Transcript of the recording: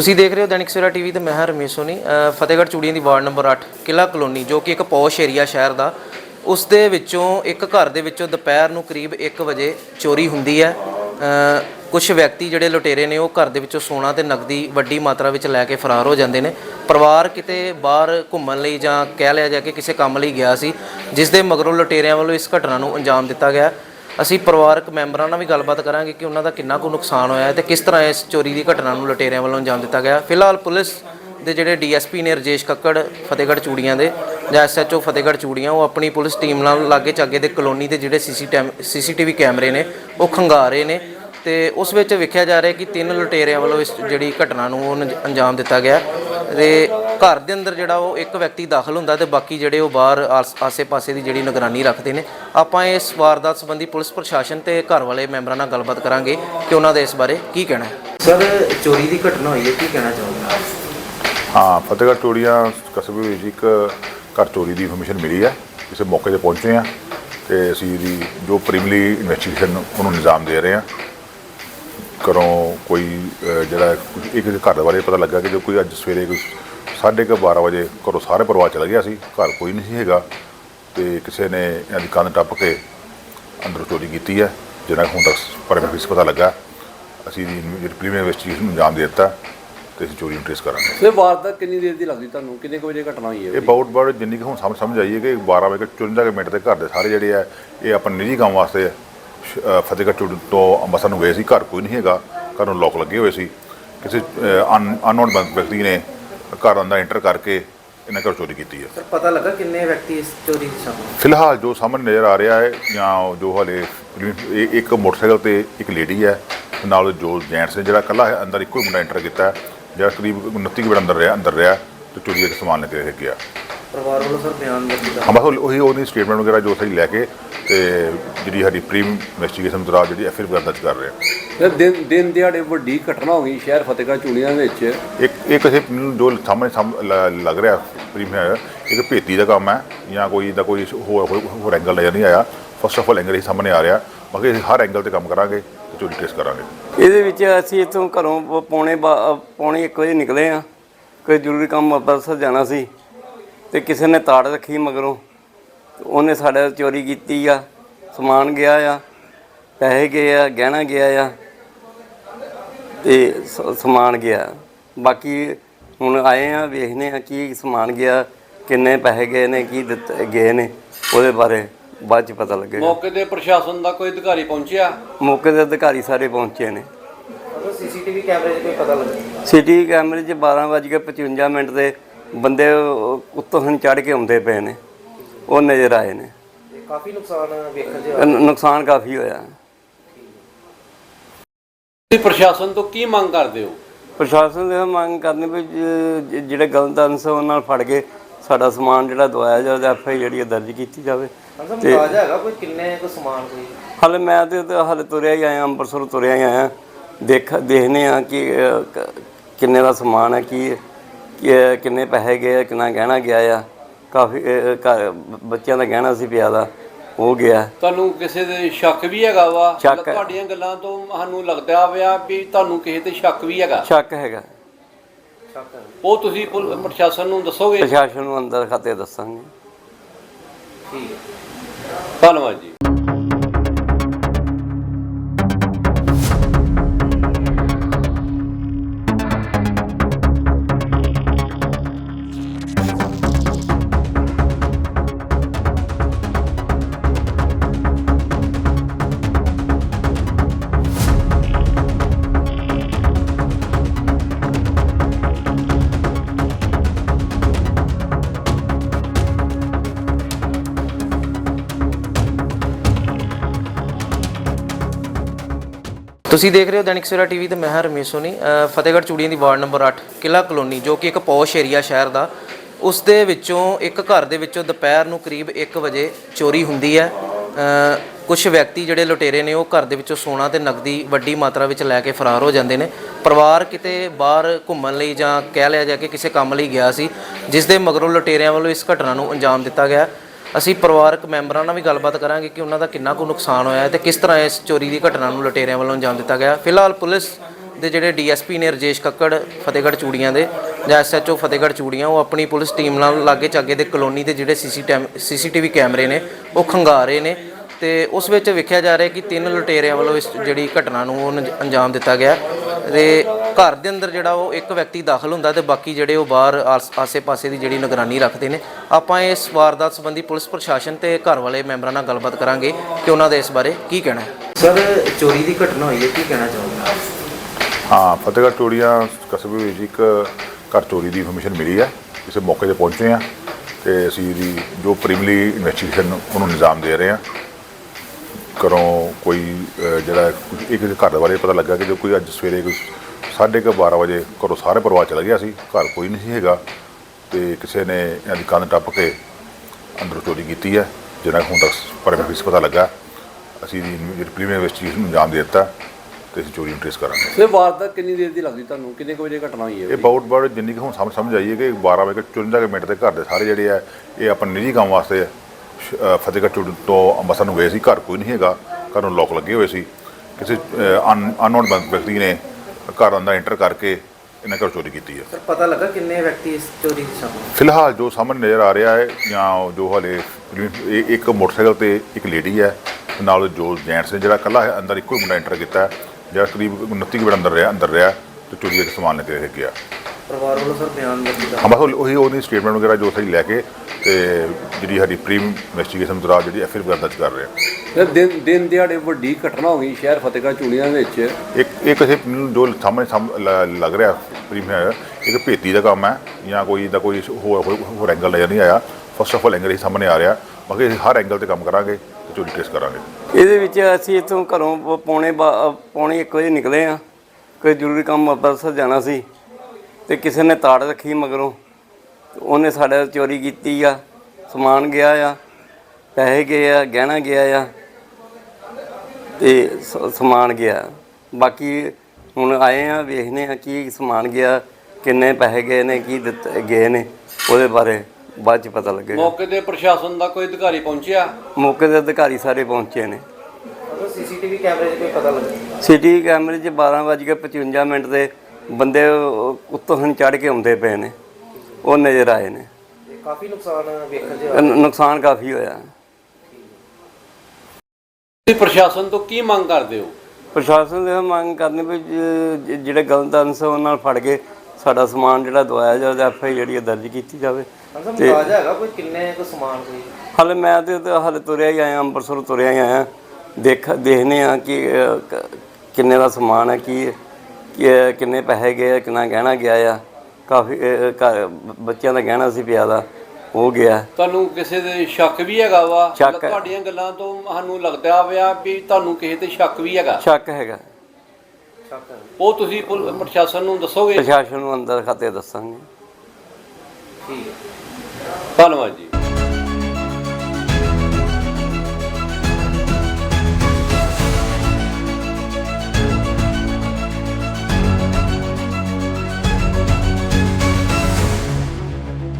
ਤੁਸੀਂ ਦੇਖ ਰਹੇ ਹੋ ਦੈਨਿਕ ਸਵੇਰਾ ਟੀਵੀ ਤੇ ਮੈਂ ਹਾਂ ਰਮੇਸ਼ ਸੋਨੀ ਫਤਿਹਗੜ੍ਹ ਚੂੜੀਆਂ ਦੀ ਵਾਰਡ ਨੰਬਰ 8 ਕਿਲਾ ਕਲੋਨੀ, ਜੋ ਕਿ ਇੱਕ ਪੌਸ਼ ਏਰੀਆ ਸ਼ਹਿਰ ਦਾ। ਉਸ ਦੇ ਵਿੱਚੋਂ ਇੱਕ ਘਰ ਦੇ ਵਿੱਚੋਂ ਦੁਪਹਿਰ ਨੂੰ ਕਰੀਬ 1 ਵਜੇ ਚੋਰੀ ਹੁੰਦੀ ਹੈ। ਕੁਝ ਵਿਅਕਤੀ ਜਿਹੜੇ ਲੁਟੇਰੇ ਨੇ, ਉਹ ਘਰ ਦੇ ਵਿੱਚੋਂ ਸੋਨਾ ਤੇ ਨਕਦੀ ਵੱਡੀ ਮਾਤਰਾ ਵਿੱਚ ਲੈ ਕੇ ਫਰਾਰ ਹੋ ਜਾਂਦੇ ਨੇ। ਪਰਿਵਾਰ ਕਿਤੇ ਬਾਹਰ ਘੁੰਮਣ ਲਈ ਜਾਂ ਕਹਿ ਲਿਆ ਜਾ ਕੇ ਕਿਸੇ ਕੰਮ ਲਈ ਗਿਆ ਸੀ, ਜਿਸ ਦੇ ਮਗਰੋਂ ਲੁਟੇਰਿਆਂ ਵੱਲੋਂ ਇਸ ਘਟਨਾ ਨੂੰ ਅੰਜਾਮ ਦਿੱਤਾ ਗਿਆ। ਅਸੀਂ ਪਰਿਵਾਰਕ ਮੈਂਬਰਾਂ ਨਾਲ ਵੀ ਗੱਲਬਾਤ ਕਰਾਂਗੇ ਕਿ ਉਹਨਾਂ ਦਾ ਕਿੰਨਾ ਕੁ ਨੁਕਸਾਨ ਹੋਇਆ ਹੈ ਤੇ ਕਿਸ ਤਰ੍ਹਾਂ ਇਸ ਚੋਰੀ ਦੀ ਘਟਨਾ ਨੂੰ ਲੁਟੇਰਿਆਂ ਵੱਲੋਂ ਅੰਜਾਮ ਦਿੱਤਾ ਗਿਆ ਫਿਲਹਾਲ ਪੁਲਿਸ ਦੇ ਜਿਹੜੇ ਡੀਐਸਪੀ ਨੇ ਰਜੇਸ਼ ਕੱਕੜ, ਫਤਿਹਗੜ੍ਹ ਚੂੜੀਆਂ ਦੇ ਜਾਂ ਐਸਐਚਓ ਫਤਿਹਗੜ੍ਹ ਚੂੜੀਆਂ, ਉਹ ਆਪਣੀ ਪੁਲਿਸ ਟੀਮ ਨਾਲ ਲਾਗੇ ਚਾਗੇ ਦੇ ਕਲੋਨੀ ਦੇ ਜਿਹੜੇ ਸੀਸੀਟੀਵੀ ਕੈਮਰੇ ਨੇ, ਉਹ ਖੰਗਾਰੇ ਨੇ ਤੇ ਉਸ ਵਿੱਚ ਵੇਖਿਆ ਜਾ ਰਿਹਾ ਕਿ ਤਿੰਨ ਲੁਟੇਰਿਆਂ ਵੱਲੋਂ ਇਸ ਜਿਹੜੀ ਘਟਨਾ ਨੂੰ ਉਹ ਅੰਜ- ਅੰਜਾਮ ਦਿੱਤਾ ਗਿਆ ਤੇ ਘਰ ਦੇ ਅੰਦਰ ਜਿਹੜਾ ਉਹ ਇੱਕ ਵਿਅਕਤੀ ਦਾਖਲ ਹੁੰਦਾ ਤੇ ਬਾਕੀ ਜਿਹੜੇ ਉਹ ਬਾਹਰ ਆਸ- ਆਸੇ-ਪਾਸੇ ਦੀ ਜਿਹੜੀ ਨਿਗਰਾਨੀ ਰੱਖਦੇ ਨੇ। ਆਪਾਂ ਇਸ ਵਾਰਦਾਤ ਸੰਬੰਧੀ ਪੁਲਿਸ ਪ੍ਰਸ਼ਾਸਨ ਤੇ ਘਰ ਵਾਲੇ ਮੈਂਬਰਾਂ ਨਾਲ ਗੱਲਬਾਤ ਕਰਾਂਗੇ ਕਿ ਉਹਨਾਂ ਦਾ ਇਸ ਬਾਰੇ ਕੀ ਕਹਿਣਾ ਹੈ। ਸਰ ਚੋਰੀ ਦੀ ਘਟਨਾ ਹੋਈ ਹੈ ਕੀ ਕਹਿਣਾ ਚਾਹੋਗੇ? ਹਾਂ ਫਤਿਹਗੜ੍ਹ ਚੋਰੀਆਂ ਕਸਬੇ ਵਿੱਚ ਇੱਕ ਘਰ ਚੋਰੀ ਦੀ ਇਨਫੋਰਮੇਸ਼ਨ ਮਿਲੀ ਹੈ। ਕਿਸੇ ਮੌਕੇ ਤੇ ਪਹੁੰਚੇ ਆ ਤੇ ਅਸੀਂ ਇਹਦੀ ਜੋ ਪ੍ਰੀਮਲੀ ਇਨਵੈਸਟੀਗੇਸ਼ਨ ਉਹਨੂੰ ਨਿਜ਼ਾਮ ਦੇ ਰਹੇ ਹਾਂ। ਘਰੋਂ ਕੋਈ ਅਹ, ਜਿਹੜਾ ਕੁਝ- ਇੱਕ ਘਰ ਦੇ ਬਾਰੇ ਪਤਾ ਲੱਗਾ ਕਿ ਜੋ ਕੋਈ ਅੱਜ ਸਵੇਰੇ ਕੋਈ ਸਾਢੇ ਕੁ 12 ਵਜੇ ਘਰੋਂ ਸਾਰੇ ਪਰਿਵਾਰ ਚਲਾ ਗਿਆ ਸੀ ਘਰ ਕੋਈ ਨਹੀਂ ਸੀ ਹੈਗਾ। ਤੇ ਕਿਸੇ ਨੇ ਇਹਨਾਂ ਦੀ ਕੰਧ ਟੱਪ ਕੇ ਅੰਦਰ ਚੋਰੀ ਕੀਤੀ ਹੈ ਜਿਹਨਾਂ ਹੁਣ ਤੱਕ ਪਰਮਿਟ ਪਤਾ ਲੱਗਾ। ਅਸੀਂ ਦੀ ਜਿਹੜੀ ਪ੍ਰੀਮੀਅਰ ਇਨਵੈਸਟੀਗੇਸ਼ਨ ਨੂੰ ਅੰਜਾਮ ਦੇ ਦਿੱਤਾ ਤੇ ਅਸੀਂ ਚੋਰੀ ਨੂੰ ਟ੍ਰੇਸ ਕਰਾਂਗੇ। ਇਹ ਵਾਰਦਾਤ ਕਿੰਨੀ ਦੇਰ ਦੀ ਲੱਗਦੀ ਤੁਹਾਨੂੰ? ਕਿੰਨੇ ਕੁ ਵਜੇ ਘਟਨਾ ਹੋਈ ਹੈ? ਇਹ ਬਾਊਟ ਬਾਊਟ ਜਿੰਨੀ ਕੁ ਹੁਣ ਸਮਝ ਸਮਝ ਆਈ ਹੈ ਕਿ 12 ਵਜੇ 54 ਕੁ ਮਿੰਟ ਦੇ ਘਰ ਦੇ ਸਾਰੇ ਜਿਹੜੇ ਆ ਇਹ ਆਪਣੇ ਨਿੱਜੀ ਕੰਮ ਵਾਸਤੇ ਅ, ਫਤਿਹਗੜ੍ਹ ਤੋਂ ਅੰਮ੍ਰਿਤਸਰ ਨੂੰ ਗਏ ਸੀ ਘਰ ਕੋਈ ਨਹੀਂ ਹੈਗਾ ਘਰ ਨੂੰ ਲੋਕ ਲੱਗੇ ਹੋਏ ਸੀ। ਕਿਸੇ ਅਨਨੋਨ ਵਿਅਕਤੀ ਨੇ ਘਰ ਅੰਦਰ ਐਂਟਰ ਕਰਕੇ ਇਹਨਾਂ ਘਰ ਚੋਰੀ ਕੀਤੀ ਹੈ। ਸਰ ਪਤਾ ਲੱਗਾ ਕਿੰਨੇ ਵਿਅਕਤੀ ਇਸ ਚੋਰੀ ਦੀ ਸ਼ਾਮਲ ਫਿਲਹਾਲ ਜੋ ਸਾਹਮਣੇ ਨਜ਼ਰ ਆ ਰਿਹਾ ਹੈ ਜਾਂ ਜੋ ਹਲੇ ਇੱਕ ਮੋਟਰਸਾਈਕਲ ਤੇ ਇੱਕ ਲੇਡੀ ਹੈ ਨਾਲ ਜੋ ਜੈਂਟਸ ਨੇ ਜਿਹੜਾ ਇਕੱਲਾ ਹੈ ਅੰਦਰ ਇੱਕੋ ਹੀ ਮੁੰਡਾ ਐਂਟਰ ਕੀਤਾ ਹੈ, ਜਿਹੜਾ ਕਰੀਬ 29 ਕੁ ਮਿੰਟ ਅੰਦਰ ਰਿਹਾ ਅੰਦਰ ਰਿਹਾ ਤੇ ਚੋਰੀ ਦਾ ਸਮਾਨ ਲੈ ਕੇ ਗਿਆ। ਪਰਿਵਾਰ ਵੱਲੋਂ ਸਰ ਬਿਆਨ ਦਿੱਤਾ ਹਾਂ ਬਸ ਉਹ- ਉਹੀ ਉਹਦੀ ਸਟੇਟਮੈਂਟ ਵਗੈਰਾ ਜੋ ਅਸੀਂ ਲੈ ਕੇ ਤੇ ਜਿਹੜੀ ਸਾਡੀ ਪ੍ਰੀਮ ਇਨਵੈਸਟੀਗੇਸ਼ਨ ਦੌਰਾਨ ਜਿਹੜੀ ਐਫਆਈਆਰ ਵਗੈਰਾ ਦਰਜ ਕਰ ਰਹੇ ਹਾਂ ਇਹ ਦਿਨ ਦਿਨ ਦਿਹਾੜੇ ਵੱਡੀ ਘਟਨਾ ਹੋ ਗਈ ਸ਼ਹਿਰ ਫਤਿਹਗੜ੍ਹ ਚੂੜੀਆਂ ਵਿੱਚ। ਇੱਕ ਇੱਕ ਅਸੀਂ ਮੈਨੂੰ ਜੋ ਸਾਹਮਣੇ ਸਾਹਮ- ਲ- ਲੱਗ ਰਿਹਾ ਪ੍ਰੀਮ ਹੈ ਇੱਕ ਭੇਤੀ ਦਾ ਕੰਮ ਹੈ ਜਾਂ ਕੋਈ ਦਾ ਕੋਈ ਹੋਰ ਹੋਰ- ਹੋਰ ਐਂਗਲ ਨਜ਼ਰ ਨਹੀਂ ਆਇਆ। ਫਸਟ ਆਫ ਆਲ ਐਂਗਲ ਹੀ ਸਾਹਮਣੇ ਆ ਰਿਹਾ। ਬਾਕੀ ਅਸੀਂ ਹਰ ਐਂਗਲ ਤੇ ਕੰਮ ਕਰਾਂਗੇ ਤੇ ਚੋਰੀ ਟ੍ਰੇਸ ਕਰਾਂਗੇ। ਇਹਦੇ ਵਿੱਚ ਅਸੀਂ ਇੱਥੋਂ ਘਰੋਂ ਪ- ਪੌਣੇ ਬਾ- ਪੌਣੇ 1 ਵਜੇ ਨਿਕਲੇ ਆ ਕੋਈ ਜ਼ਰੂਰੀ ਕੰਮ ਅੰਮ੍ਰਿਤਸਰ ਜਾਣਾ ਸੀ ਤੇ ਕਿਸੇ ਨੇ ਤਾੜ ਰੱਖੀ ਮਗਰੋਂ। ਉਹਨੇ ਸਾਡੇ ਤੋਂ ਚੋਰੀ ਕੀਤੀ ਆ ਸਮਾਨ ਗਿਆ ਆ ਪੈਸੇ ਗਏ ਆ ਗਹਿਣਾ ਗਿਆ ਆ ਤੇ ਸਮਾਨ ਗਿਆ। ਬਾਕੀ ਹੁਣ ਆਏ ਆ ਵੇਖਨੇ ਆ ਕੀ ਸਮਾਨ ਗਿਆ ਕਿੰਨੇ ਪੈਸੇ ਗਏ ਨੇ ਕੀ ਦਿੱਤੇ ਗਏ ਨੇ ਉਹਦੇ ਬਾਰੇ ਬਾਅਦ ਚ ਪਤਾ ਲੱਗੇਗਾ। ਮੌਕੇ ਤੇ ਪ੍ਰਸ਼ਾਸਨ ਦਾ ਕੋਈ ਅਧਿਕਾਰੀ ਪਹੁੰਚਿਆ? ਮੌਕੇ ਦੇ ਅਧਿਕਾਰੀ ਸਾਰੇ ਪਹੁੰਚੇ ਨੇ। ਸੀਸੀਟੀਵੀ ਕੈਮਰੇ 'ਚ ਕੋਈ ਪਤਾ ਲੱਗਾ ਸਿਟੀ ਕੈਮਰੇ 'ਚ 12:55 ਮਿੰਟ ਦੇ ਬੰਦੇ ਉੱਤੋਂ ਹਨ ਚੜ ਕੇ ਆਉਂਦੇ ਪਏ ਨੇ। ਉਹ ਨਜ਼ਰ ਆਏ ਨੇ। ਕਾਫੀ ਨੁਕਸਾਨ ਵੇਖਣ ਨ- ਨੁਕਸਾਨ ਕਾਫੀ ਹੋਇਆ। ਤੁਸੀਂ ਪ੍ਰਸ਼ਾਸਨ ਤੋਂ ਕੀ ਮੰਗ ਕਰਦੇ ਹੋ? ਪ੍ਰਸ਼ਾਸਨ ਦੇ ਮੰਗ ਕਰਨੀ ਵੀ ਜ- ਜ- ਜਿਹੜੇ ਗਲਤ ਅਨਸ ਉਹਨਾਂ ਨਾਲ ਫੜ ਕੇ ਸਾਡਾ ਸਮਾਨ ਜਿਹੜਾ ਦਵਾਇਆ ਜਾਵੇ ਐਫ ਆਈ ਜਿਹੜੀ ਦਰਜ ਕੀਤੀ ਜਾਵੇ। ਅੰਦਰ ਅੰਦਾਜ਼ਾ ਹੈਗਾ ਕੋਈ ਕਿੰਨੇ ਕੁ ਸਮਾਨ ਕੋਈ? ਹਾਲੇ ਮੈਂ ਤੇ ਤੇ ਹਾਲੇ ਤੁਰਿਆ ਹੀ ਆਇਆ ਅੰਮ੍ਰਿਤਸਰ ਤੁਰਿਆ ਹੀ ਆਇਆ। ਦੇਖ ਦੇਖਨੇ ਆ ਕਿ ਕਿੰਨੇ ਦਾ ਸਮਾਨ ਹੈ ਕੀ ਕੀ- ਕਿੰਨੇ ਪੈਸੇ ਗਏ ਆ, ਕਿੰਨਾ ਗਹਿਣਾ ਗਿਆ ਆ। ਕਾਫੀ ਘਰ ਬੱਚਿਆਂ ਦਾ ਗਹਿਣਾ ਸੀ ਪਿਆ ਦਾ ਉਹ ਗਿਆ। ਤੁਹਾਨੂੰ ਕਿਸੇ ਦੇ ਸ਼ੱਕ ਵੀ ਹੈਗਾ ਵਾ? ਸ਼ੱਕ ਹੈ। ਤੁਹਾਡੀਆਂ ਗੱਲਾਂ ਤੋਂ ਸਾਨੂੰ ਲੱਗਦਾ ਪਿਆ ਵੀ ਤੁਹਾਨੂੰ ਕਿਸੇ ਤੇ ਸ਼ੱਕ ਵੀ ਹੈਗਾ। ਸ਼ੱਕ ਹੈਗਾ। ਉਹ ਤੁਸੀਂ ਪੁਲ- ਪ੍ਰਸ਼ਾਸਨ ਨੂੰ ਦੱਸੋਗੇ? ਪ੍ਰਸ਼ਾਸਨ ਨੂੰ ਅੰਦਰ ਖਾਤੇ ਦੱਸਾਂਗੇ। ਠੀਕ ਹੈ। ਧੰਨਵਾਦ ਜੀ। ਤੁਸੀਂ ਦੇਖ ਰਹੇ ਹੋ ਦੈਨਿਕ ਸਵੇਰਾ ਟੀਵੀ ਤੇ ਮੈਂ ਹਾਂ ਰਮੇਸ਼ ਸੋਨੀ। ਫਤਿਹਗੜ੍ਹ ਚੂੜੀਆਂ ਦੀ ਵਾਰਡ ਨੰਬਰ 8 ਕਿਲਾ ਕਲੋਨੀ, ਜੋ ਕਿ ਇੱਕ ਪੌਸ਼ ਏਰੀਆ ਸ਼ਹਿਰ ਦਾ, ਉਸ ਦੇ ਵਿੱਚੋਂ ਇੱਕ ਘਰ ਦੇ ਵਿੱਚੋਂ ਦੁਪਹਿਰ ਨੂੰ ਕਰੀਬ 1 ਵਜੇ ਚੋਰੀ ਹੁੰਦੀ ਹੈ। ਕੁਝ ਵਿਅਕਤੀ ਜਿਹੜੇ ਲੁਟੇਰੇ ਨੇ, ਉਹ ਘਰ ਦੇ ਵਿੱਚੋਂ ਸੋਨਾ ਤੇ ਨਕਦੀ ਵੱਡੀ ਮਾਤਰਾ ਵਿੱਚ ਲੈ ਕੇ ਫਰਾਰ ਹੋ ਜਾਂਦੇ ਨੇ। ਪਰਿਵਾਰ ਕਿਤੇ ਬਾਹਰ ਘੁੰਮਣ ਲਈ ਜਾਂ ਕਹਿ ਲਿਆ ਜਾ ਕੇ ਕਿਸੇ ਕੰਮ ਲਈ ਗਿਆ ਸੀ, ਜਿਸ ਦੇ ਮਗਰੋਂ ਲੁਟੇਰਿਆਂ ਵੱਲੋਂ ਇਸ ਘਟਨਾ ਨੂੰ ਅੰਜਾਮ ਦਿੱਤਾ ਗਿਆ। ਅਸੀਂ ਪਰਿਵਾਰਕ ਮੈਂਬਰਾਂ ਨਾਲ ਵੀ ਗੱਲਬਾਤ ਕਰਾਂਗੇ ਕਿ ਉਹਨਾਂ ਦਾ ਕਿੰਨਾ ਕੁ ਨੁਕਸਾਨ ਹੋਇਆ ਹੈ ਤੇ ਕਿਸ ਤਰ੍ਹਾਂ ਇਸ ਚੋਰੀ ਦੀ ਘਟਨਾ ਨੂੰ ਲੁਟੇਰਿਆਂ ਵੱਲੋਂ ਅੰਜਾਮ ਦਿੱਤਾ ਗਿਆ। ਫਿਲਹਾਲ ਪੁਲਿਸ ਦੇ ਜਿਹੜੇ ਡੀਐਸਪੀ ਨੇ ਰਜੇਸ਼ ਕੱਕੜ, ਫਤਿਹਗੜ੍ਹ ਚੂੜੀਆਂ ਦੇ ਜਾਂ ਐਸਐਚਓ ਫਤਿਹਗੜ੍ਹ ਚੂੜੀਆਂ, ਉਹ ਆਪਣੀ ਪੁਲਿਸ ਟੀਮ ਨਾਲ ਲਾਗੇ ਚਾਗੇ ਦੇ ਕਲੋਨੀ ਦੇ ਜਿਹੜੇ ਸੀਸੀਟੀਵੀ ਕੈਮਰੇ ਨੇ, ਉਹ ਖੰਗਾ ਰਹੇ ਨੇ। ਤੇ ਉਸ ਵਿੱਚ ਵੇਖਿਆ ਜਾ ਰਿਹਾ ਕਿ ਤਿੰਨ ਲੁਟੇਰਿਆਂ ਵੱਲੋਂ ਇਸ ਜਿਹੜੀ ਘਟਨਾ ਨੂੰ ਉਹ ਨਜ- ਅੰਜਾਮ ਦਿੱਤਾ ਗਿਆ ਤੇ ਘਰ ਦੇ ਅੰਦਰ ਜਿਹੜਾ ਉਹ ਇੱਕ ਵਿਅਕਤੀ ਦਾਖਲ ਹੁੰਦਾ ਤੇ ਬਾਕੀ ਜਿਹੜੇ ਉਹ ਬਾਹਰ ਆਸ- ਆਸੇ-ਪਾਸੇ ਦੀ ਜਿਹੜੀ ਨਿਗਰਾਨੀ ਰੱਖਦੇ ਨੇ। ਆਪਾਂ ਇਸ ਵਾਰਦਾਤ ਸੰਬੰਧੀ ਪੁਲਿਸ ਪ੍ਰਸ਼ਾਸਨ ਤੇ ਘਰ ਵਾਲੇ ਮੈਂਬਰਾਂ ਨਾਲ ਗੱਲਬਾਤ ਕਰਾਂਗੇ ਕਿ ਉਹਨਾਂ ਦਾ ਇਸ ਬਾਰੇ ਕੀ ਕਹਿਣਾ ਹੈ। ਸਰ ਚੋਰੀ ਦੀ ਘਟਨਾ ਹੋਈ ਹੈ ਕੀ ਕਹਿਣਾ ਚਾਹੋਗੇ? ਹਾਂ ਫਤਿਹਗੜ੍ਹ ਟੋੜੀਆਂ ਕਸਬੇ ਵਿੱਚ ਇੱਕ ਘਰ ਚੋਰੀ ਦੀ ਇਨਫੋਰਮੇਸ਼ਨ ਮਿਲੀ ਹੈ। ਇਸੇ ਮੌਕੇ ਤੇ ਪਹੁੰਚੇ ਹਾਂ ਤੇ ਅਸੀਂ ਇਹਦੀ ਜੋ ਪ੍ਰੀਮਲੀ ਇਨਵੈਸਟੀਗੇਸ਼ਨ ਉਹਨੂੰ ਨਿਜ਼ਾਮ ਦੇ ਰਹੇ ਹਾਂ। ਘਰੋਂ ਕੋਈ ਅਹ, ਜਿਹੜਾ ਕੁਝ- ਇੱਕ ਘਰ ਬਾਰੇ ਪਤਾ ਲੱਗਾ ਕਿ ਜੋ ਕੋਈ ਅੱਜ ਸਵੇਰੇ ਕੋਈ ਸਾਢੇ ਕੁ 12 ਵਜੇ ਘਰੋਂ ਸਾਰੇ ਪਰਿਵਾਰ ਚਲਾ ਗਿਆ ਸੀ ਘਰ ਕੋਈ ਨਹੀਂ ਸੀ ਹੈਗਾ। ਤੇ ਕਿਸੇ ਨੇ ਇਹਨਾਂ ਦੀ ਕੰਧ ਟੱਪ ਕੇ ਅੰਦਰੋਂ ਚੋਰੀ ਕੀਤੀ ਹੈ ਜਿਹਨਾਂ ਹੁਣ ਤੱਕ ਪਰਮਿਟ ਪਤਾ ਲੱਗਾ। ਅਸੀਂ ਦੀ ਜਿਹੜੀ ਪ੍ਰੀਮੀਅਰ ਇਨਵੈਸਟੀਗੇਸ਼ਨ ਨੂੰ ਅੰਜਾਮ ਦੇ ਦਿੱਤਾ ਤੇ ਅਸੀਂ ਚੋਰੀ ਨੂੰ ਟ੍ਰੇਸ ਕਰਾਂਗੇ। ਤੇ ਵਾਰਦਾਤ ਕਿੰਨੀ ਦੇਰ ਦੀ ਲੱਗਦੀ ਤੁਹਾਨੂੰ? ਕਿੰਨੇ ਕੁ ਵਜੇ ਘਟਨਾ ਹੋਈ ਹੈ? ਇਹ ਬਾਊਟ ਬਾਊਟ ਜਿੰਨੀ ਕੁ ਹੁਣ ਸਮਝ ਸਮਝ ਆਈ ਹੈ ਕਿ 12 ਵਜੇ 54 ਮਿੰਟ ਦੇ ਘਰ ਦੇ ਸਾਰੇ ਜਿਹੜੇ ਆ ਇਹ ਆਪਣੇ ਨਿੱਜੀ ਕੰਮ ਵਾਸਤੇ ਫਤਿਹਗੜ੍ਹ ਤੋਂ ਅੰਮ੍ਰਿਤਸਰ ਨੂੰ ਗਏ ਸੀ। ਘਰ ਕੋਈ ਨਹੀਂ ਹੈਗਾ। ਘਰ ਨੂੰ ਲੋਕ ਲੱਗੇ ਹੋਏ ਸੀ। ਕਿਸੇ ਅਨਨੋਨ ਵਿਅਕਤੀ ਨੇ ਘਰ ਅੰਦਰ ਐਂਟਰ ਕਰਕੇ ਇਹਨਾਂ ਘਰ ਚੋਰੀ ਕੀਤੀ ਹੈ। ਸਰ ਪਤਾ ਲੱਗਾ ਕਿੰਨੇ ਵਿਅਕਤੀ ਇਸ ਚੋਰੀ ਦੀ ਸ਼ਾਮਲ ਫਿਲਹਾਲ ਜੋ ਸਾਹਮਣੇ ਨਜ਼ਰ ਆ ਰਿਹਾ ਹੈ ਜਾਂ ਜੋ ਹਲੇ ਇੱਕ ਮੋਟਰਸਾਈਕਲ ਤੇ ਇੱਕ ਲੇਡੀ ਹੈ ਨਾਲ ਜੋ ਜੈਂਟਸ ਨੇ ਜਿਹੜਾ ਇਕੱਲਾ ਅੰਦਰ ਇੱਕੋ ਹੀ ਮੁੰਡਾ ਐਂਟਰ ਕੀਤਾ ਜਿਹੜਾ ਕਰੀਬ 29 ਕੁ ਮਿੰਟ ਅੰਦਰ ਰਿਹਾ ਅੰਦਰ ਰਿਹਾ ਤੇ ਚੋਰੀ ਦਾ ਸਮਾਨ ਲੈ ਕੇ ਗਿਆ। ਪਰਿਵਾਰ ਵੱਲੋਂ ਸਰ ਬਿਆਨ ਦਿੱਤਾ। ਹਾਂ ਬਸ ਉਹੀ ਉਹਦੀ ਸਟੇਟਮੈਂਟ ਵਗੈਰਾ ਜੋ ਸਹੀ ਲੈ ਕੇ ਤੇ ਜਿਹੜੀ ਸਾਡੀ ਪ੍ਰੀਮ ਇਨਵੈਸਟੀਗੇਸ਼ਨ ਦੌਰਾਨ ਜਿਹੜੀ ਐਫਆਈਆਰ ਵਗੈਰਾ ਦਰਜ ਕਰ ਰਹੇ ਹਾਂ ਦਿਨ ਦਿਨ ਦਿਹਾੜੇ ਵੱਡੀ ਘਟਨਾ ਹੋ ਗਈ ਸ਼ਹਿਰ ਫਤਿਹਗੜ੍ਹ ਚੂੜੀਆਂ ਵਿੱਚ। ਇੱਕ ਇਹ ਕਿਸੇ ਨੂੰ ਜੋ ਸਾਹਮਣੇ ਸਾਹਮ- ਲ- ਲੱਗ ਰਿਹਾ ਪ੍ਰੀਮ ਹੈ ਇੱਕ ਭੇਤੀ ਦਾ ਕੰਮ ਹੈ ਜਾਂ ਕੋਈ ਦਾ ਕੋਈ ਹੋਰ ਹੋਰ- ਹੋਰ ਐਂਗਲ ਨਜ਼ਰ ਨਹੀਂ ਆਇਆ। ਫਸਟ ਆਫ ਆਲ ਐਂਗਲ ਹੀ ਸਾਹਮਣੇ ਆ ਰਿਹਾ। ਬਾਕੀ ਅਸੀਂ ਹਰ ਐਂਗਲ ਤੇ ਕੰਮ ਕਰਾਂਗੇ ਤੇ ਚੋਰੀ ਟ੍ਰੇਸ ਕਰਾਂਗੇ। ਇਹਦੇ ਵਿੱਚ ਅਸੀਂ ਇੱਥੋਂ ਘਰੋਂ ਪ- ਪੌਣੇ ਬਾ- ਪੌਣੇ 1 ਵਜੇ ਨਿਕਲੇ ਆ ਕੋਈ ਜ਼ਰੂਰੀ ਕੰਮ ਅੰਮ੍ਰਿਤਸਰ ਜਾਣਾ ਸੀ ਤੇ ਕਿਸੇ ਨੇ ਤਾੜ ਰੱਖੀ ਮਗਰੋਂ। ਉਹਨੇ ਸਾਡੇ ਚੋਰੀ ਕੀਤੀ ਆ ਸਮਾਨ ਗਿਆ ਆ ਪੈਸੇ ਗਏ ਆ ਗਹਿਣਾ ਗਿਆ ਆ ਤੇ ਸਮਾਨ ਗਿਆ। ਬਾਕੀ ਹੁਣ ਆਏ ਆ ਵੇਖਨੇ ਆ ਕੀ ਸਮਾਨ ਗਿਆ ਕਿੰਨੇ ਪੈਸੇ ਗਏ ਨੇ ਕੀ ਦਿੱਤੇ ਗਏ ਨੇ ਉਹਦੇ ਬਾਰੇ ਬਾਅਦ ਚ ਪਤਾ ਲੱਗੇਗਾ। ਮੌਕੇ ਤੇ ਪ੍ਰਸ਼ਾਸਨ ਦਾ ਕੋਈ ਅਧਿਕਾਰੀ ਪਹੁੰਚਿਆ? ਮੌਕੇ ਦੇ ਅਧਿਕਾਰੀ ਸਾਰੇ ਪਹੁੰਚੇ ਨੇ। ਸੀਸੀਟੀਵੀ ਕੈਮਰੇ 'ਚ ਕੋਈ ਪਤਾ ਲੱਗਾ ਸਿਟੀ ਕੈਮਰੇ 'ਚ 12:55 ਮਿੰਟ ਦੇ ਬੰਦੇ ਉੱਤੋਂ ਹਨ ਚੜ ਕੇ ਆਉਂਦੇ ਪਏ ਨੇ। ਉਹ ਨਜ਼ਰ ਆਏ ਨੇ। ਤੇ ਕਾਫੀ ਨੁਕਸਾਨ ਵੇਖਣ 'ਚ ਨੁਕਸਾਨ ਕਾਫੀ ਹੋਇਆ। ਤੁਸੀਂ ਪ੍ਰਸ਼ਾਸਨ ਤੋਂ ਕੀ ਮੰਗ ਕਰਦੇ ਹੋ? ਪ੍ਰਸ਼ਾਸਨ ਦੇ ਮੰਗ ਕਰਨੀ ਵੀ ਜ- ਜ- ਜਿਹੜੇ ਗਲਤ ਅਨਸਰ ਉਹਨਾਂ ਨਾਲ ਫੜ ਕੇ ਸਾਡਾ ਸਮਾਨ ਜਿਹੜਾ ਦਵਾਇਆ ਜਾਵੇ ਐਫ ਆਈ ਜਿਹੜੀ ਹੈ ਦਰਜ ਕੀਤੀ ਜਾਵੇ। ਅੰਸਰ ਮੁਲਾਜ਼ਾ ਹੈਗਾ ਕੋਈ ਕਿੰਨੇ ਕੁ ਸਮਾਨ ਕੋਈ? ਹਾਲੇ ਮੈਂ ਤੇ ਤੇ ਹਾਲੇ ਤੁਰਿਆ ਹੀ ਆਇਆ ਅੰਮ੍ਰਿਤਸਰ ਤੁਰਿਆ ਹੀ ਆਇਆ। ਦੇਖ ਦੇਖਨੇ ਆ ਕਿ ਅ, ਕ- ਕਿੰਨੇ ਦਾ ਸਮਾਨ ਹੈ ਕੀ ਕੀ- ਕਿੰਨੇ ਪੈਸੇ ਗਏ ਆ, ਕਿੰਨਾ ਗਹਿਣਾ ਗਿਆ ਆ। ਕਾਫੀ ਘਰ ਬੱਚਿਆਂ ਦਾ ਗਹਿਣਾ ਸੀ ਪਿਆ ਦਾ ਉਹ ਗਿਆ। ਤੁਹਾਨੂੰ ਕਿਸੇ ਦੇ ਸ਼ੱਕ ਵੀ ਹੈਗਾ ਵਾ? ਸ਼ੱਕ ਹੈ। ਤੁਹਾਡੀਆਂ ਗੱਲਾਂ ਤੋਂ ਸਾਨੂੰ ਲੱਗਦਾ ਪਿਆ ਵੀ ਤੁਹਾਨੂੰ ਕਿਸੇ ਤੇ ਸ਼ੱਕ ਵੀ ਹੈਗਾ। ਸ਼ੱਕ ਹੈਗਾ। ਹੈ ਉਹ ਤੁਸੀਂ ਪੁਲ- ਪ੍ਰਸ਼ਾਸਨ ਨੂੰ ਦੱਸੋਗੇ? ਪ੍ਰਸ਼ਾਸਨ ਨੂੰ ਅੰਦਰ ਖਾਤੇ ਦੱਸਾਂਗੇ। ਠੀਕ ਹੈ। ਧੰਨਵਾਦ ਜੀ।